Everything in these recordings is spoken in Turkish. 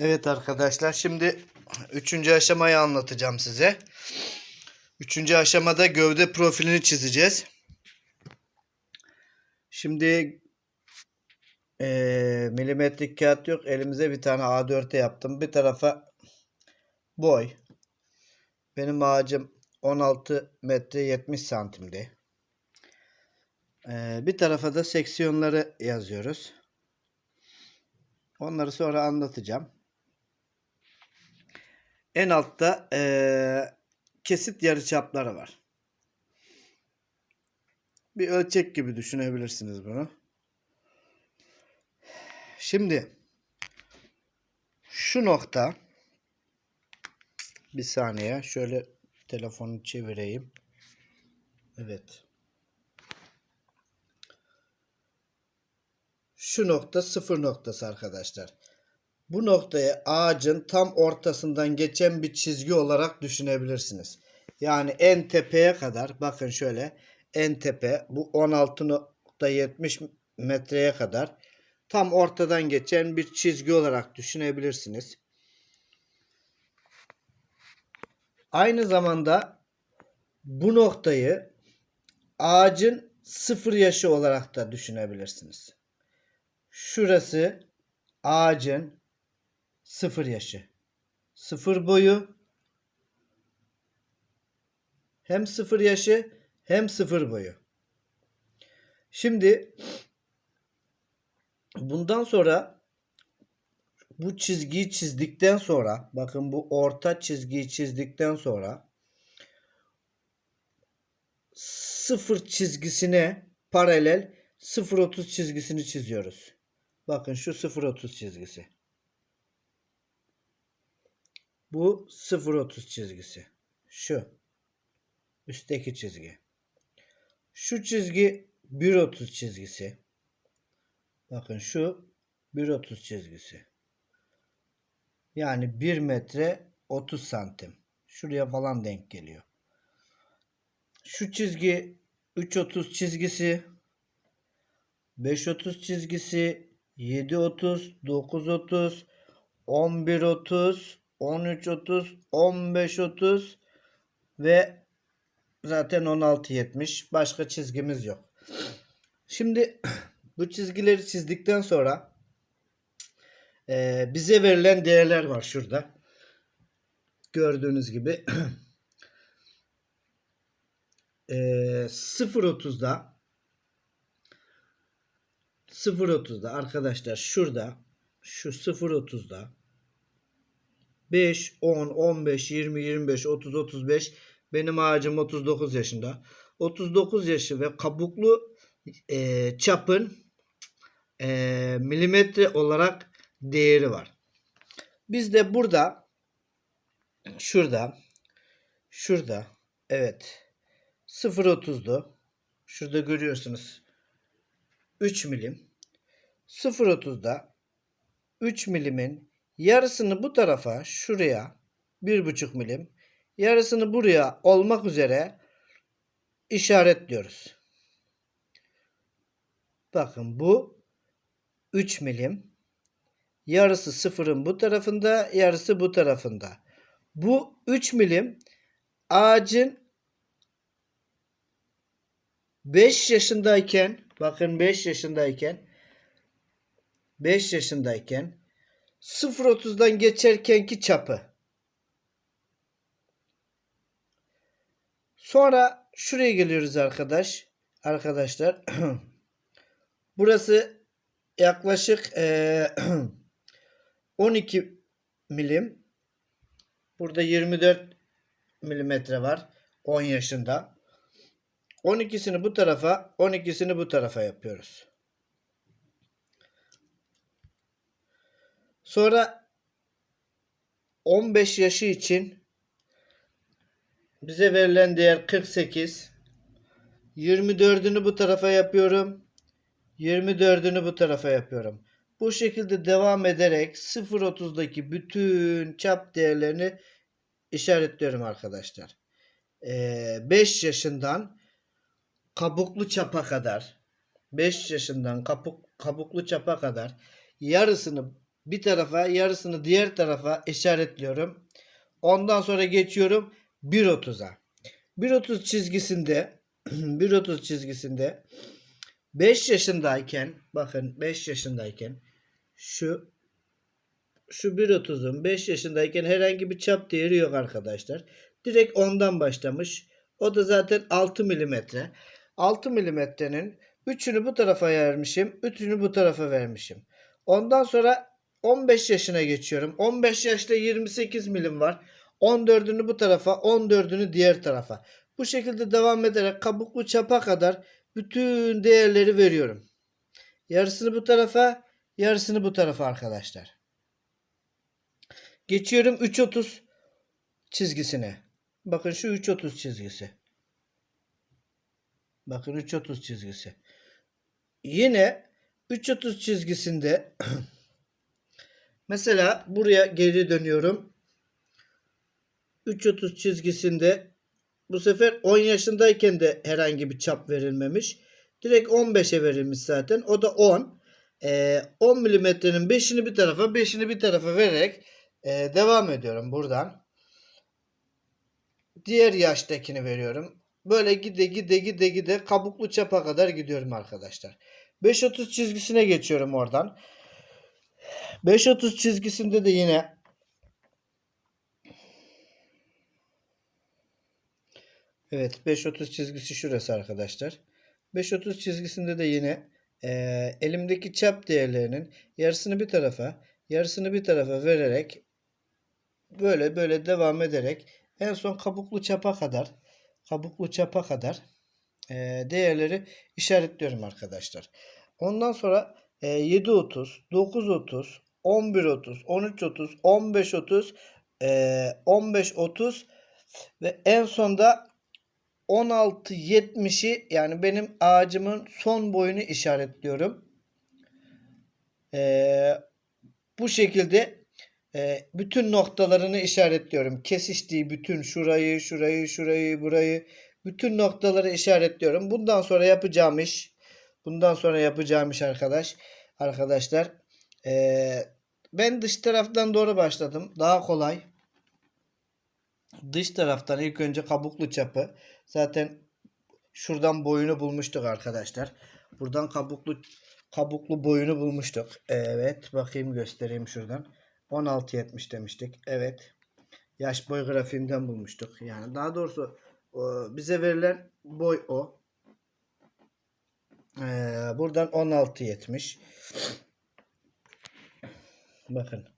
Evet arkadaşlar şimdi üçüncü aşamayı anlatacağım size. Üçüncü aşamada gövde profilini çizeceğiz. Şimdi eee, milimetrik kağıt yok. Elimize bir tane A4'e yaptım. Bir tarafa boy. Benim ağacım 16 metre 70 santimdi. Eee, bir tarafa da seksiyonları yazıyoruz. Onları sonra anlatacağım. En altta eee, kesit yarıçapları var. Bir ölçek gibi düşünebilirsiniz bunu. Şimdi şu nokta bir saniye şöyle telefonu çevireyim. Evet. Şu nokta sıfır noktası arkadaşlar. Bu noktayı ağacın tam ortasından geçen bir çizgi olarak düşünebilirsiniz. Yani en tepeye kadar bakın şöyle en tepe bu 16.70 metreye kadar tam ortadan geçen bir çizgi olarak düşünebilirsiniz. Aynı zamanda bu noktayı ağacın sıfır yaşı olarak da düşünebilirsiniz. Şurası ağacın sıfır yaşı. Sıfır boyu hem sıfır yaşı hem sıfır boyu. Şimdi bundan sonra bu çizgiyi çizdikten sonra bakın bu orta çizgiyi çizdikten sonra sıfır çizgisine paralel 0.30 çizgisini çiziyoruz. Bakın şu 0.30 çizgisi. Bu 0.30 çizgisi. Şu. Üstteki çizgi. Şu çizgi 1.30 çizgisi. Bakın şu 1.30 çizgisi. Yani 1 metre 30 santim. Şuraya falan denk geliyor. Şu çizgi 3.30 çizgisi. 5.30 çizgisi. 7.30, 9.30, 11.30, 13.30, 15.30 ve zaten 16.70. Başka çizgimiz yok. Şimdi bu çizgileri çizdikten sonra e, bize verilen değerler var şurada. Gördüğünüz gibi e, 0.30'da 0.30'da arkadaşlar şurada şu 0.30'da 5, 10, 15, 20, 25, 30, 35 benim ağacım 39 yaşında. 39 yaşı ve kabuklu e, çapın e, milimetre olarak değeri var. Biz de burada şurada şurada evet 0.30'du. Şurada görüyorsunuz 3 milim. 0.30'da 3 milimin yarısını bu tarafa şuraya 1.5 milim yarısını buraya olmak üzere işaretliyoruz. Bakın bu 3 milim. Yarısı sıfırın bu tarafında, yarısı bu tarafında. Bu 3 milim ağacın 5 yaşındayken, bakın 5 yaşındayken 5 yaşındayken 0.30'dan geçerkenki çapı. Sonra şuraya geliyoruz arkadaş. Arkadaşlar. Burası yaklaşık eee, 12 milim. Burada 24 milimetre var. 10 yaşında. 12'sini bu tarafa, 12'sini bu tarafa yapıyoruz. Sonra 15 yaşı için bize verilen değer 48. 24'ünü bu tarafa yapıyorum. 24'ünü bu tarafa yapıyorum. Bu şekilde devam ederek 0.30'daki bütün çap değerlerini işaretliyorum arkadaşlar. Ee, 5 yaşından kabuklu çapa kadar 5 yaşından kabuk, kabuklu çapa kadar yarısını bir tarafa, yarısını diğer tarafa işaretliyorum. Ondan sonra geçiyorum 1.30'a. 1.30 çizgisinde 1.30 çizgisinde 5 yaşındayken bakın 5 yaşındayken şu şu 1.30'un 5 yaşındayken herhangi bir çap değeri yok arkadaşlar. Direkt ondan başlamış. O da zaten 6 milimetre. 6 milimetrenin 3'ünü bu tarafa vermişim. 3'ünü bu tarafa vermişim. Ondan sonra 15 yaşına geçiyorum. 15 yaşta 28 milim var. 14'ünü bu tarafa, 14'ünü diğer tarafa. Bu şekilde devam ederek kabuklu çapa kadar bütün değerleri veriyorum. Yarısını bu tarafa, yarısını bu tarafa arkadaşlar. Geçiyorum 3.30 çizgisine. Bakın şu 3.30 çizgisi. Bakın 3.30 çizgisi. Yine 3.30 çizgisinde mesela buraya geri dönüyorum. 3.30 çizgisinde bu sefer 10 yaşındayken de herhangi bir çap verilmemiş. Direkt 15'e verilmiş zaten. O da 10. Ee, 10 milimetrenin 5'ini bir tarafa 5'ini bir tarafa vererek e, devam ediyorum buradan. Diğer yaştakini veriyorum. Böyle gide gide gide gide kabuklu çapa kadar gidiyorum arkadaşlar. 5.30 çizgisine geçiyorum oradan. 5.30 çizgisinde de yine Evet 5.30 çizgisi şurası arkadaşlar. 5.30 çizgisinde de yine e, elimdeki çap değerlerinin yarısını bir tarafa yarısını bir tarafa vererek böyle böyle devam ederek en son kabuklu çapa kadar kabuklu çapa kadar e, değerleri işaretliyorum arkadaşlar. Ondan sonra e, 7.30, 9.30, 11.30, 13.30, 15.30, e, 15.30 ve en sonda 16.70'i yani benim ağacımın son boyunu işaretliyorum. E, bu şekilde e, bütün noktalarını işaretliyorum. Kesiştiği bütün şurayı, şurayı, şurayı, burayı bütün noktaları işaretliyorum. Bundan sonra yapacağım iş bundan sonra yapacağım iş arkadaş arkadaşlar e, ben dış taraftan doğru başladım. Daha kolay. Dış taraftan ilk önce kabuklu çapı. Zaten şuradan boyunu bulmuştuk arkadaşlar. Buradan kabuklu kabuklu boyunu bulmuştuk. Evet bakayım göstereyim şuradan. 16.70 demiştik. Evet. Yaş boy grafiğinden bulmuştuk. Yani daha doğrusu bize verilen boy o. Ee, buradan 16.70. Bakın.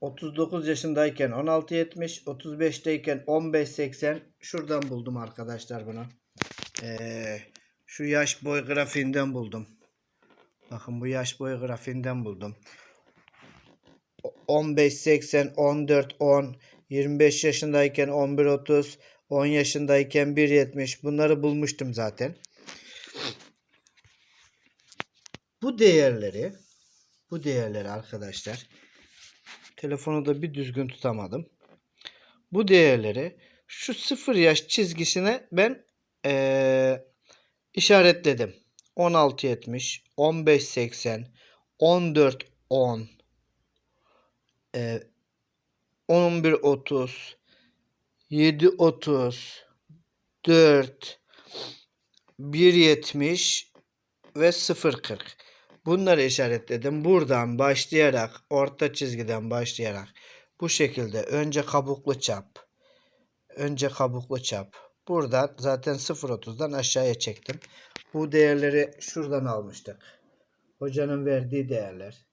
39 yaşındayken 16.70, 35'teyken 15.80 şuradan buldum arkadaşlar bunu. Ee, şu yaş boy grafiğinden buldum. Bakın bu yaş boy grafiğinden buldum. 15.80, 14, 10, 25 yaşındayken 11.30, 10 yaşındayken 1.70 bunları bulmuştum zaten. Bu değerleri bu değerleri arkadaşlar telefonu da bir düzgün tutamadım. Bu değerleri şu sıfır yaş çizgisine ben ee, işaretledim. 16.70, 15.80, 14.10, e, 11.30, 7.30, 4, 1.70 ve 0.40. Bunları işaretledim. Buradan başlayarak, orta çizgiden başlayarak bu şekilde önce kabuklu çap, önce kabuklu çap. Buradan zaten 0.30'dan aşağıya çektim. Bu değerleri şuradan almıştık. Hocanın verdiği değerler.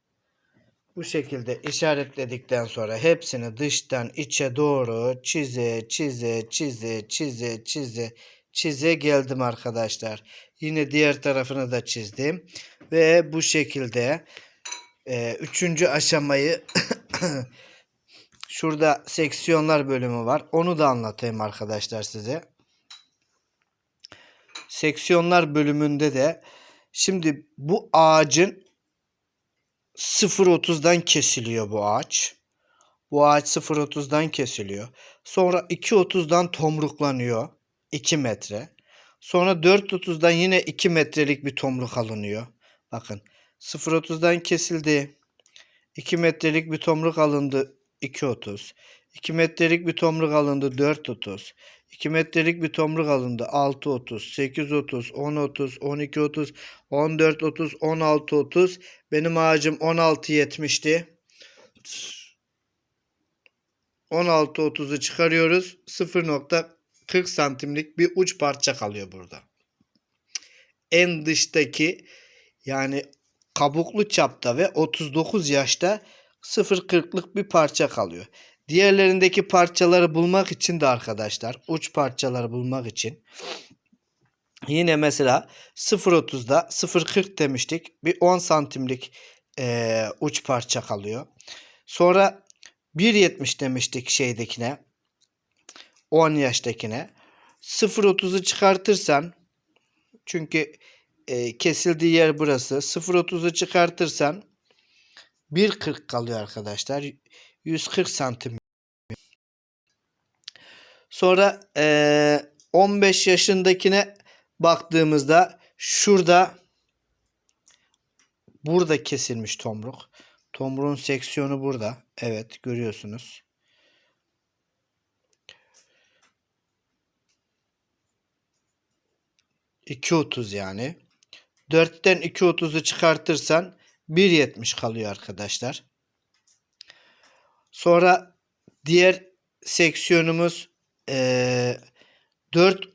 Bu şekilde işaretledikten sonra hepsini dıştan içe doğru çize çize çize çize çize çize geldim arkadaşlar. Yine diğer tarafını da çizdim. Ve bu şekilde e, üçüncü aşamayı şurada seksiyonlar bölümü var. Onu da anlatayım arkadaşlar size. Seksiyonlar bölümünde de şimdi bu ağacın 0.30'dan kesiliyor bu ağaç. Bu ağaç 0.30'dan kesiliyor. Sonra 2.30'dan tomruklanıyor. 2 metre. Sonra 4.30'dan yine 2 metrelik bir tomruk alınıyor. Bakın 0.30'dan kesildi. 2 metrelik bir tomruk alındı 2.30. 2 metrelik bir tomruk alındı 4.30. 2 metrelik bir tomruk alındı 6.30, 8.30, 10.30, 12.30, 14.30, 16.30. Benim ağacım 16.70'ti. 16.30'u çıkarıyoruz. 0.40 santimlik bir uç parça kalıyor burada. En dıştaki yani kabuklu çapta ve 39 yaşta 0.40'lık bir parça kalıyor. Diğerlerindeki parçaları bulmak için de arkadaşlar uç parçaları bulmak için yine mesela 0.30'da 0.40 demiştik. Bir 10 santimlik eee, uç parça kalıyor. Sonra 1.70 demiştik şeydekine. 10 yaştakine. 0.30'u çıkartırsan çünkü e, kesildiği yer burası. 0.30'u çıkartırsan 1.40 kalıyor arkadaşlar. 140 santim. Sonra e, 15 yaşındakine baktığımızda şurada burada kesilmiş tomruk. Tomruğun seksiyonu burada. Evet görüyorsunuz. ...2.30 yani. 4'ten 2.30'u çıkartırsan 1.70 kalıyor arkadaşlar. Sonra diğer seksiyonumuz eee 4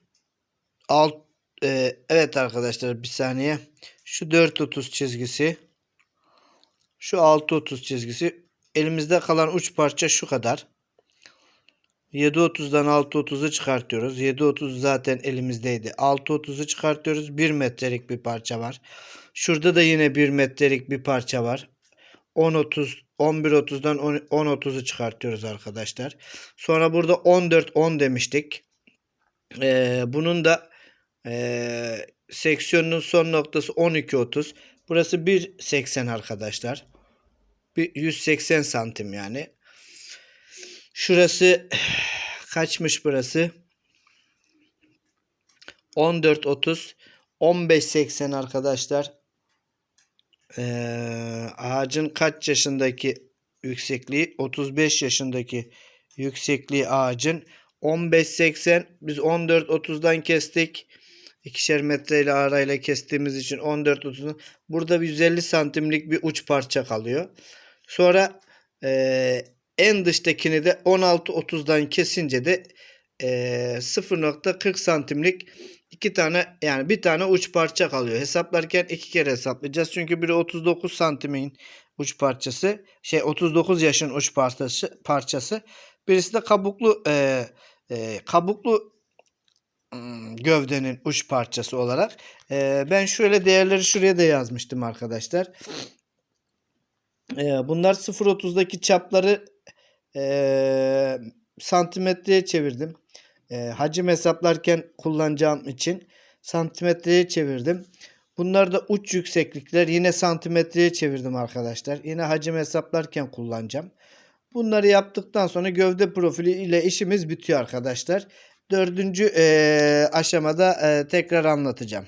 alt eee, evet arkadaşlar bir saniye. Şu 4.30 çizgisi. Şu 6.30 çizgisi. Elimizde kalan uç parça şu kadar. 7.30'dan 6.30'u çıkartıyoruz. 7.30 zaten elimizdeydi. 6.30'u çıkartıyoruz. 1 metrelik bir parça var. Şurada da yine 1 metrelik bir parça var. 10.30 11.30'dan 10.30'u çıkartıyoruz arkadaşlar. Sonra burada 14 10 demiştik. Ee, bunun da ee, seksiyonun son noktası 12.30. Burası 1.80 arkadaşlar. Bir 180 santim yani. Şurası kaçmış burası? 14.30 15.80 arkadaşlar. Ee, ağacın kaç yaşındaki yüksekliği? 35 yaşındaki yüksekliği ağacın 15.80 biz 14.30'dan kestik. İkişer metreyle arayla kestiğimiz için 14.30'dan burada bir 150 santimlik bir uç parça kalıyor. Sonra e, en dıştakini de 16.30'dan kesince de e, 0.40 santimlik iki tane yani bir tane uç parça kalıyor. Hesaplarken iki kere hesaplayacağız. Çünkü biri 39 santimin uç parçası. Şey 39 yaşın uç parçası parçası. Birisi de kabuklu e, e, kabuklu gövdenin uç parçası olarak. E, ben şöyle değerleri şuraya da yazmıştım arkadaşlar. E, bunlar 0.30'daki çapları e, santimetreye çevirdim. E, hacim hesaplarken kullanacağım için santimetreye çevirdim. Bunlar da uç yükseklikler yine santimetreye çevirdim arkadaşlar. Yine hacim hesaplarken kullanacağım. Bunları yaptıktan sonra gövde profili ile işimiz bitiyor arkadaşlar. Dördüncü e, aşamada e, tekrar anlatacağım.